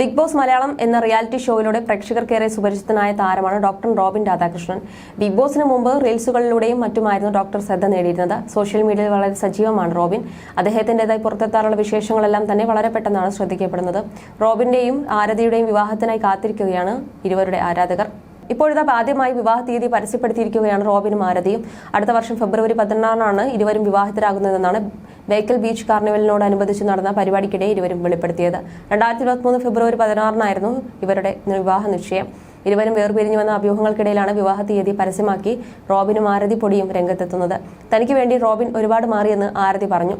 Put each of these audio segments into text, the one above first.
Big boss Malayalam എന്ന reality ഷോയിലൂടെ പ്രേക്ഷകർക്കേറെ സുപരിചിതനായ താരമാണ് doctor Robin Radhakrishnan. Big ബോസിന് മുമ്പ് റീൽസുകളിലൂടെയും മറ്റുമായിരുന്നു ഡോക്ടർ ശ്രദ്ധ നേടിയിരുന്നത്. സോഷ്യൽ മീഡിയയിൽ വളരെ സജീവമാണ് റോബിൻ. അദ്ദേഹത്തിന്റെതായി പുറത്തെത്താറുള്ള വിശേഷങ്ങളെല്ലാം തന്നെ വളരെ പെട്ടെന്നാണ് ശ്രദ്ധിക്കപ്പെടുന്നത്. റോബിന്റെയും ആരതിയുടെയും വിവാഹത്തിനായി കാത്തിരിക്കുകയാണ് ഇരുവരുടെ ആരാധകർ. ഇപ്പോഴത്തെ ആദ്യമായി വിവാഹ തീയതി പരസ്യപ്പെടുത്തിയിരിക്കുകയാണ് റോബിനും ആരതിയും. അടുത്ത വർഷം ഫെബ്രുവരി പതിനാറിനാണ് ഇരുവരും വിവാഹിതരാകുന്നതെന്നാണ് ബേക്കൽ ബീച്ച് കാർണിവലിനോടനുബന്ധിച്ച് നടന്ന പരിപാടിക്കിടെ ഇരുവരും വെളിപ്പെടുത്തിയത്. രണ്ടായിരത്തി ഇരുപത്തിമൂന്ന് ഫെബ്രുവരി പതിനാറിനായിരുന്നു ഇവരുടെ വിവാഹ നിശ്ചയം. ഇരുവരും വേർപിരിഞ്ഞു വന്ന അഭ്യൂഹങ്ങൾക്കിടയിലാണ് വിവാഹ തീയതി പരസ്യമാക്കി റോബിനും ആരതി പൊടിയും രംഗത്തെത്തുന്നത്. തനിക്ക് വേണ്ടി റോബിൻ ഒരുപാട് മാറിയെന്ന് ആരതി പറഞ്ഞു.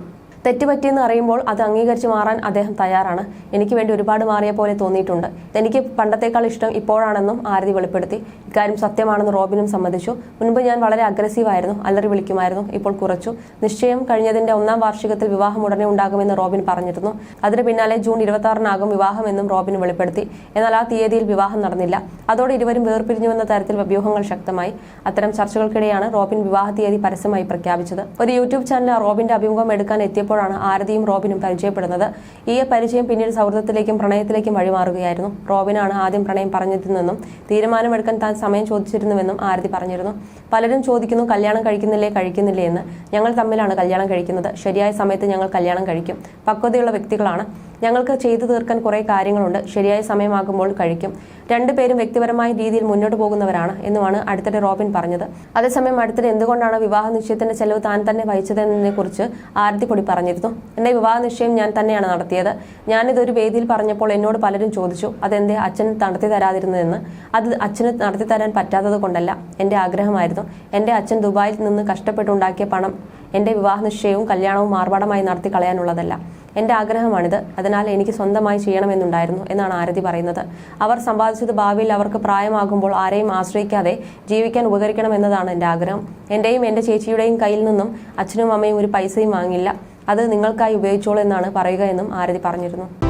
തെറ്റുപറ്റിയെന്ന് അറിയുമ്പോൾ അത് അംഗീകരിച്ച് മാറാൻ അദ്ദേഹം തയ്യാറാണ്. എനിക്ക് വേണ്ടി ഒരുപാട് മാറിയ പോലെ തോന്നിയിട്ടുണ്ട്. എനിക്ക് പണ്ടത്തേക്കാൾ ഇഷ്ടം ഇപ്പോഴാണെന്നും ആരതി വെളിപ്പെടുത്തി. ഇക്കാര്യം സത്യമാണെന്ന് റോബിനും സമ്മതിച്ചു. മുൻപ് ഞാൻ വളരെ അഗ്രസീവായിരുന്നു അല്ലറി വിളിക്കുമായിരുന്നു. ഇപ്പോൾ കുറച്ചു. നിശ്ചയം കഴിഞ്ഞതിന്റെ ഒന്നാം വാർഷികത്തിൽ വിവാഹം ഉടനെ ഉണ്ടാകുമെന്ന് റോബിൻ പറഞ്ഞിരുന്നു. അതിന് പിന്നാലെ ജൂൺ ഇരുപത്തി ആറിനാകും വിവാഹമെന്നും റോബിൻ വെളിപ്പെടുത്തി. എന്നാൽ ആ തീയതിയിൽ വിവാഹം നടന്നില്ല. അതോടെ ഇരുവരും വേർപിരിഞ്ഞുവെന്ന തരത്തിൽ വ്യൂഹങ്ങൾ ശക്തമായി. അത്തരം ചർച്ചകൾക്കിടെയാണ് റോബിൻ വിവാഹ തീയതി പരസ്യമായി പ്രഖ്യാപിച്ചത്. ഒരു യൂട്യൂബ് ചാനൽ റോബിന്റെ അഭിമുഖം എടുക്കാൻ എത്തിയപ്പോഴാണ് ആരതിയും റോബിനും പരിചയപ്പെടുന്നത്. ഈ പരിചയം പിന്നീട് സൗഹൃദത്തിലേക്കും പ്രണയത്തിലേക്കും വഴിമാറുകയായിരുന്നു. റോബിനാണ് ആദ്യം പ്രണയം പറഞ്ഞിരുന്നെന്നും തീരുമാനമെടുക്കാൻ താൻ സമയം ചോദിച്ചിരുന്നുവെന്നും ആരതി പറഞ്ഞിരുന്നു. പലരും ചോദിക്കുന്നു കല്യാണം കഴിക്കുന്നില്ലേ കഴിക്കുന്നില്ലേ? എന്ന്. ഞങ്ങൾ തമ്മിലാണ് കല്യാണം കഴിക്കുന്നത്. ശരിയായ സമയത്ത് ഞങ്ങൾ കല്യാണം കഴിക്കും. പക്വതയുള്ള വ്യക്തികളാണ്. ഞങ്ങൾക്ക് ചെയ്തു തീർക്കാൻ കുറേ കാര്യങ്ങളുണ്ട്. ശരിയായ സമയമാകുമ്പോൾ കഴിക്കും. രണ്ടുപേരും വ്യക്തിപരമായ രീതിയിൽ മുന്നോട്ട് പോകുന്നവരാണ് എന്നുമാണ് അടുത്തിടെ റോബിൻ പറഞ്ഞത്. അതേസമയം അടുത്തിടെ എന്തുകൊണ്ടാണ് വിവാഹ നിശ്ചയത്തിന്റെ ചെലവ് താൻ തന്നെ വഹിച്ചതെന്നതിനെ കുറിച്ച് ആരതി പറഞ്ഞിരുന്നു. എന്റെ വിവാഹ നിശ്ചയം ഞാൻ തന്നെയാണ് നടത്തിയത്. ഞാനിതൊരു വേദിയിൽ പറഞ്ഞപ്പോൾ എന്നോട് പലരും ചോദിച്ചു അതെന്റെ അച്ഛൻ നടത്തി തരാതിരുന്നതെന്ന്? അത് അച്ഛന് നടത്തി തരാൻ പറ്റാത്തത് കൊണ്ടല്ല എന്റെ ആഗ്രഹമായിരുന്നു. എന്റെ അച്ഛൻ ദുബായിൽ നിന്ന് കഷ്ടപ്പെട്ടുണ്ടാക്കിയ പണം എന്റെ വിവാഹ നിശ്ചയവും കല്യാണവും ആർഭാടമായി നടത്തി കളയാനുള്ളതല്ല. എന്റെ ആഗ്രഹമാണിത്. അതിനാൽ എനിക്ക് സ്വന്തമായി ചെയ്യണമെന്നുണ്ടായിരുന്നു എന്നാണ് ആരതി പറയുന്നത്. അവർ സമ്പാദിച്ചത് ഭാവിയിൽ അവർക്ക് പ്രായമാകുമ്പോൾ ആരെയും ആശ്രയിക്കാതെ ജീവിക്കാൻ ഉപകരിക്കണം ഉപകരിക്കണമെന്നതാണ് എന്റെ ആഗ്രഹം. എന്റെയും എന്റെ ചേച്ചിയുടെയും കയ്യിൽ നിന്നും അച്ഛനും അമ്മയും ഒരു പൈസയും വാങ്ങില്ല. അത് നിങ്ങൾക്കായി ഉപയോഗിച്ചോളൂ എന്നാണ് പറയുക എന്നും ആരതി പറഞ്ഞിരുന്നു.